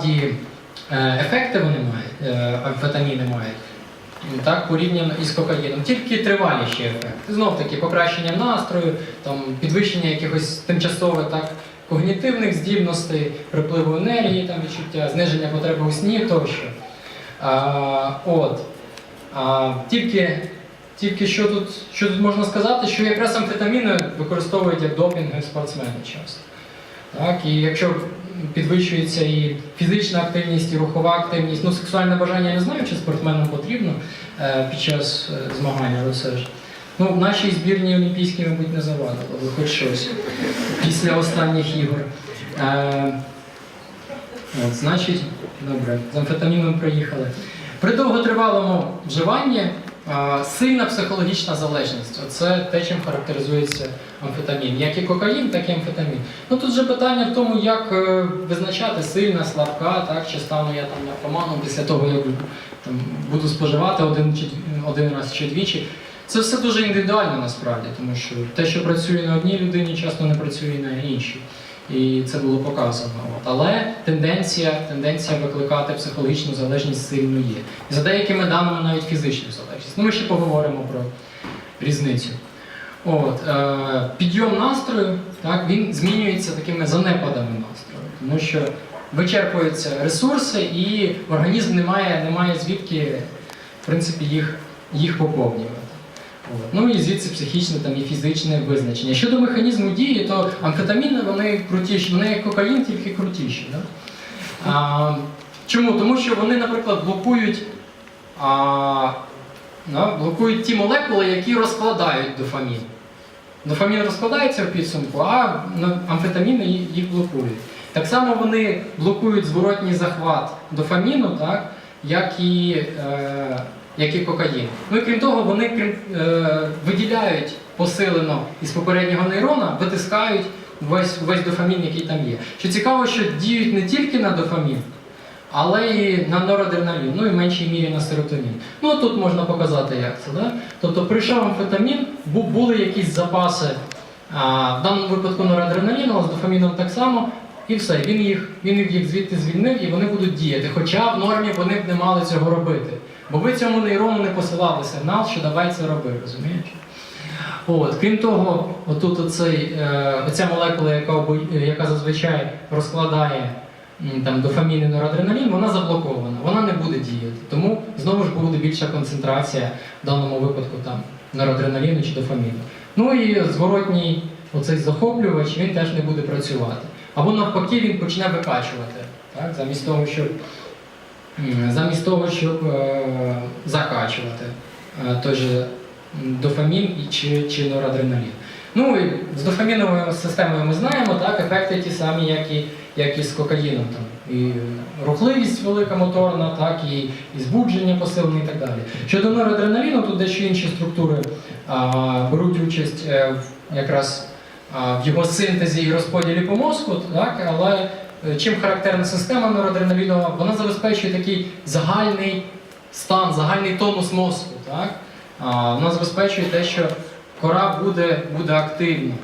насправді е, ефекти вони мають, е, амфетаміни мають. Так, порівняно із кокаїном, тільки триваліші ефекти. Знов таки покращення настрою, там, підвищення якихось тимчасових так, когнітивних здібностей, припливу енергії, там, відчуття, зниження потреби у сні тощо. А, от. А, тільки, тільки що тут, що тут можна сказати, що якраз амфетаміни використовують як допінги спортсмени часто. Так, і якщо підвищується і фізична активність, і рухова активність, ну сексуальне бажання я не знаю, чи спортсменам потрібно е, під час е, змагання, але все ж. Ну, нашій збірній олімпійській, мабуть, не завадило, би хоч щось після останніх ігор. Е, от, значить, добре, з амфетаміном приїхали. При довготривалому вживанні сильна психологічна залежність. Оце те, чим характеризується амфетамін. Як і кокаїн, так і амфетамін. Ну тут же питання в тому, як е, визначати сильна, слабка, так, чи стану я там наркоманом після того, як там, буду споживати один, чи, один раз чи двічі. Це все дуже індивідуально насправді, тому що те, що працює на одній людині, часто не працює на іншій. І це було показано. Але тенденція, тенденція викликати психологічну залежність сильно є. І за деякими даними навіть фізичну залежність. Ну, ми ще поговоримо про різницю. От, е, підйом настрою, так, він змінюється такими занепадами настрою, тому що вичерпуються ресурси, і організм не має, не має звідки в принципі, їх, їх поповнювати. Ну і звідси психічне там, і фізичне визначення. Щодо механізму дії, то амфетаміни вони крутіші, вони як кокаїн, тільки крутіші. Да? А, чому? Тому що вони, наприклад, блокують, а, да, блокують ті молекули, які розкладають дофамін. Дофамін розкладається в підсумку, а ну, амфетаміни їх блокують. Так само вони блокують зворотній захват дофаміну, так, як і, е, як і кокаїн. Ну і крім того, вони крім, е, виділяють посилено із попереднього нейрона, витискають весь, весь дофамін, який там є. Що цікаво, що діють не тільки на дофамін, але і на норадреналін, ну і в меншій мірі на серотонін. Ну тут можна показати, як це. Да? Тобто прийшов амфетамін, бу- були якісь запаси, а, в даному випадку норадреналіну, але з дофаміном так само, і все. Він їх, він їх звідти звільнив і вони будуть діяти. Хоча в нормі вони б не мали цього робити. Бо ви цьому нейрону не посилали сигнал, що давай це роби, розумієш? От, крім того, отут оцей, е, оця молекула, яка, яка зазвичай розкладає там, дофамін і норадреналін, вона заблокована, вона не буде діяти. Тому знову ж буде більша концентрація в даному випадку там, норадреналіну чи дофаміну. Ну і зворотній оцей захоплювач він теж не буде працювати. Або навпаки він почне викачувати, так? замість того, щоб, замість того, щоб е, закачувати е, той же дофамін чи, чи норадреналін. Ну і з дофаміновою системою ми знаємо, так, ефекти ті самі, як і, як і з кокаїном. Там. І рухливість велика моторна, так, і, і збудження посилене і так далі. Щодо норадреналіну, тут дещо інші структури а, беруть участь е, в, якраз в його синтезі і розподілі по мозку, так, але е, чим характерна система норадреналінова, вона забезпечує такий загальний стан, загальний тонус мозку. Так? Вона забезпечує те, що кора буде, буде активна,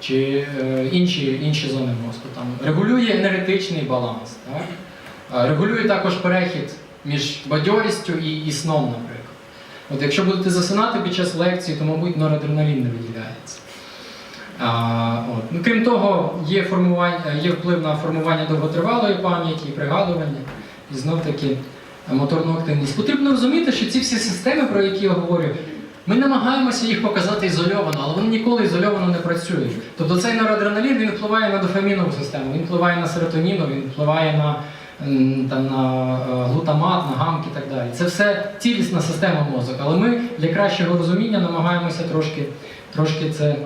чи е, інші, інші зони мозку. Там, регулює енергетичний баланс. Так? Регулює також перехід між бадьорістю і, і сном, наприклад. От якщо будете засинати під час лекції, то, мабуть, норадреналін не виділяється. От. Ну, крім того, є, формування, є вплив на формування довготривалої пам'яті пригадування, і знов таки моторну активність. Потрібно розуміти, що ці всі системи, про які я говорю, ми намагаємося їх показати ізольовано, але вони ніколи ізольовано не працюють. Тобто цей норадреналін він впливає на дофамінову систему, він впливає на серотоніну, він впливає на, там, на е, глутамат, на гамки і так далі. Це все цілісна система мозок, але ми для кращого розуміння намагаємося трошки, трошки це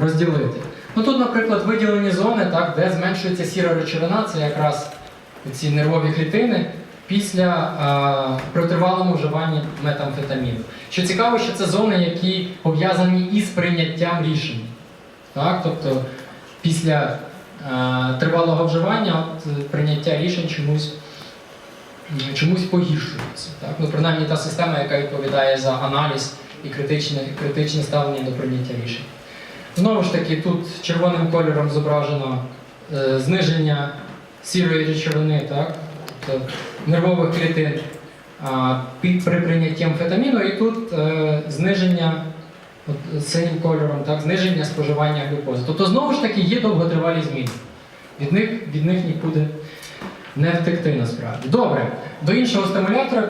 розділити. Ну тут, наприклад, виділені зони, так, де зменшується сіра речовина, це якраз ці нервові клітини після а, при тривалому вживанні метамфетаміну. Що цікаво, що це зони, які пов'язані із прийняттям рішень. Так? Тобто після а, тривалого вживання от, прийняття рішень чомусь, чомусь погіршується. Так? Ну, принаймні та система, яка відповідає за аналіз і критичне, критичне ставлення до прийняття рішень. Знову ж таки, тут червоним кольором зображено е, зниження сірої речовини, так? Тобто нервових клітин а, під при прийнятті амфетаміну, і тут е, зниження от, синім кольором, так, зниження споживання глюкози. Тобто, знову ж таки, є довготривалі зміни. Від них, від них нікуди не втекти насправді. Добре, до іншого стимулятора